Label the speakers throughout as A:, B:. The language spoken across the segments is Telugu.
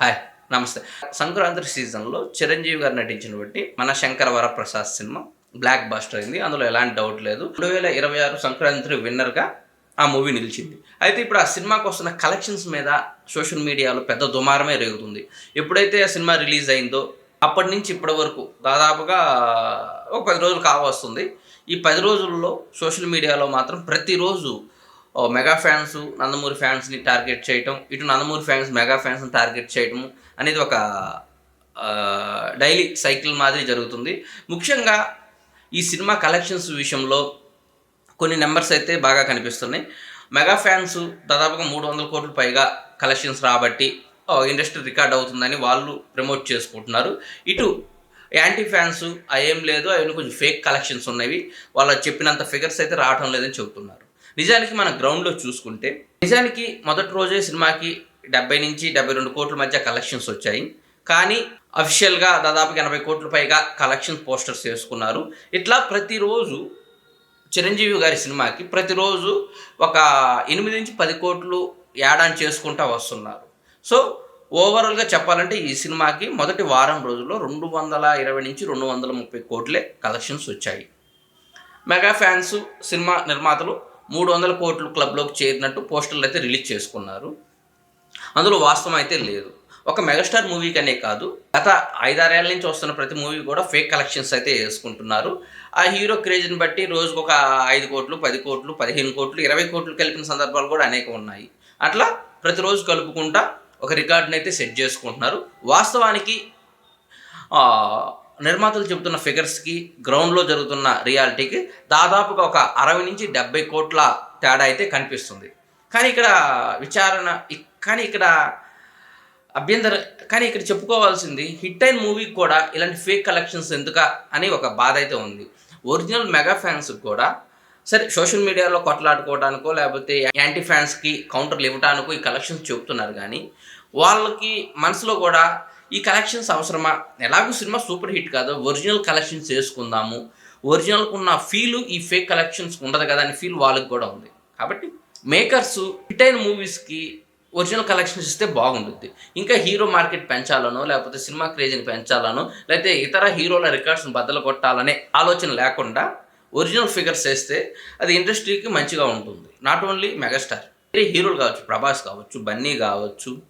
A: హాయ్ నమస్తే. సంక్రాంతి సీజన్లో చిరంజీవి గారు నటించినటువంటి మన శంకర వరప్రసాద్ సినిమా బ్లాక్ బాస్టర్ అయింది. అందులో ఎలాంటి డౌట్ లేదు. రెండు వేల ఇరవై ఆరు సంక్రాంతి విన్నర్గా ఆ మూవీ నిలిచింది. అయితే ఇప్పుడు ఆ సినిమాకి వస్తున్న కలెక్షన్స్ మీద సోషల్ మీడియాలో పెద్ద దుమారమే రేగుతుంది. ఎప్పుడైతే ఆ సినిమా రిలీజ్ అయిందో అప్పటి నుంచి ఇప్పటి వరకు దాదాపుగా ఒక పది రోజులు కావస్తుంది. ఈ పది రోజుల్లో సోషల్ మీడియాలో మాత్రం ప్రతిరోజు మెగా ఫ్యాన్స్ నందమూరి ఫ్యాన్స్ని టార్గెట్ చేయటం ఇటు నందమూరి ఫ్యాన్స్ మెగా ఫ్యాన్స్ని టార్గెట్ చేయటం అనేది ఒక డైలీ సైకిల్ మాదిరి జరుగుతుంది. ముఖ్యంగా ఈ సినిమా కలెక్షన్స్ విషయంలో కొన్ని నెంబర్స్ అయితే బాగా కనిపిస్తున్నాయి. మెగా ఫ్యాన్స్ దాదాపుగా మూడు వందల కోట్ల పైగా కలెక్షన్స్ రాబట్టి ఇండస్ట్రీ రికార్డ్ అవుతుందని వాళ్ళు ప్రమోట్ చేసుకుంటున్నారు. ఇటు యాంటీ ఫ్యాన్స్ ఏం లేదు అవన్నీ కొంచెం ఫేక్ కలెక్షన్స్ ఉన్నవి. వాళ్ళు చెప్పినంత ఫిగర్స్ అయితే రావటం లేదని చెబుతున్నారు. నిజానికి మన గ్రౌండ్లో చూసుకుంటే నిజానికి మొదటి రోజే సినిమాకి డెబ్బై నుంచి డెబ్బై రెండు కోట్ల మధ్య కలెక్షన్స్ వచ్చాయి. కానీ అఫిషియల్గా దాదాపు ఎనభై కోట్ల పైగా కలెక్షన్ పోస్టర్స్ వేసుకున్నారు. ఇట్లా ప్రతిరోజు చిరంజీవి గారి సినిమాకి ప్రతిరోజు ఒక ఎనిమిది నుంచి పది కోట్లు యాడాన్ చేసుకుంటా వస్తున్నారు. సో ఓవరాల్గా చెప్పాలంటే ఈ సినిమాకి మొదటి వారం రోజుల్లో రెండు వందల ఇరవై నుంచి రెండు వందల ముప్పై కోట్లే కలెక్షన్స్ వచ్చాయి. మెగా ఫ్యాన్స్ సినిమా నిర్మాతలు మూడు వందల కోట్లు క్లబ్లోకి చేరినట్టు పోస్టర్లు అయితే రిలీజ్ చేసుకున్నారు. అందులో వాస్తవం అయితే లేదు. ఒక మెగాస్టార్ మూవీ కనే కాదు గత ఐదారేళ్ళ నుంచి వస్తున్న ప్రతి మూవీ కూడా ఫేక్ కలెక్షన్స్ అయితే వేసుకుంటున్నారు. ఆ హీరో క్రేజ్ని బట్టి రోజుకు ఒక ఐదు కోట్లు పది కోట్లు పదిహేను కోట్లు ఇరవై కోట్లు కలిపిన సందర్భాలు కూడా అనేక ఉన్నాయి. అట్లా ప్రతిరోజు కలుపుకుంటా ఒక రికార్డుని అయితే సెట్ చేసుకుంటున్నారు. వాస్తవానికి నిర్మాతలు చెబుతున్న ఫిగర్స్కి గ్రౌండ్లో జరుగుతున్న రియాలిటీకి దాదాపుగా ఒక అరవై నుంచి డెబ్బై కోట్ల తేడా అయితే కనిపిస్తుంది. కానీ ఇక్కడ విచారణ కానీ ఇక్కడ అభ్యంతర కానీ ఇక్కడ చెప్పుకోవాల్సింది హిట్ అయిన మూవీకి కూడా ఇలాంటి ఫేక్ కలెక్షన్స్ ఎందుక అని ఒక బాధ అయితే ఉంది. ఒరిజినల్ మెగా ఫ్యాన్స్కి కూడా సరే సోషల్ మీడియాలో కొట్లాడుకోవడానికో లేకపోతే యాంటీ ఫ్యాన్స్కి కౌంటర్లు ఇవ్వడానికో ఈ కలెక్షన్స్ చెబుతున్నారు కానీ వాళ్ళకి మనసులో కూడా ఈ కలెక్షన్స్ అవసరమా? ఎలాగో సినిమా సూపర్ హిట్ కాదు. ఒరిజినల్ కలెక్షన్స్ వేసుకుందాము. ఒరిజినల్కి ఉన్న ఫీల్ ఈ ఫేక్ కలెక్షన్స్ ఉండదు కదా అని ఫీల్ వాళ్ళకి కూడా ఉంది. కాబట్టి మేకర్స్ హిట్ అయిన మూవీస్కి ఒరిజినల్ కలెక్షన్స్ ఇస్తే బాగుంటుంది ఇంకా హీరో మార్కెట్ పెంచాలనో లేకపోతే సినిమా క్రేజ్ని పెంచాలనో లేకపోతే ఇతర హీరోల రికార్డ్స్ని బద్దలు కొట్టాలనే ఆలోచన లేకుండా ఒరిజినల్ ఫిగర్స్ వేస్తే అది ఇండస్ట్రీకి మంచిగా ఉంటుంది. Not only megastar. వేరే హీరోలు కావచ్చు ప్రభాస్ కావచ్చు బన్నీ కావచ్చు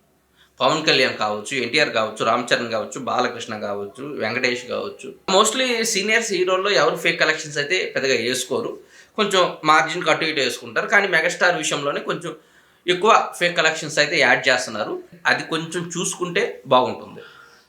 A: పవన్ కళ్యాణ్ కావచ్చు ఎన్టీఆర్ కావచ్చు రామ్ చరణ్ కావచ్చు బాలకృష్ణ కావచ్చు వెంకటేష్ కావచ్చు. మోస్ట్లీ సీనియర్స్ హీరోల్లో ఎవరు ఫేక్ కలెక్షన్స్ అయితే పెద్దగా వేసుకోరు. కొంచెం మార్జిన్ కట్టు ఇటు వేసుకుంటారు. కానీ మెగాస్టార్ విషయంలోనే కొంచెం ఎక్కువ ఫేక్ కలెక్షన్స్ అయితే యాడ్ చేస్తున్నారు. అది కొంచెం చూసుకుంటే బాగుంటుంది.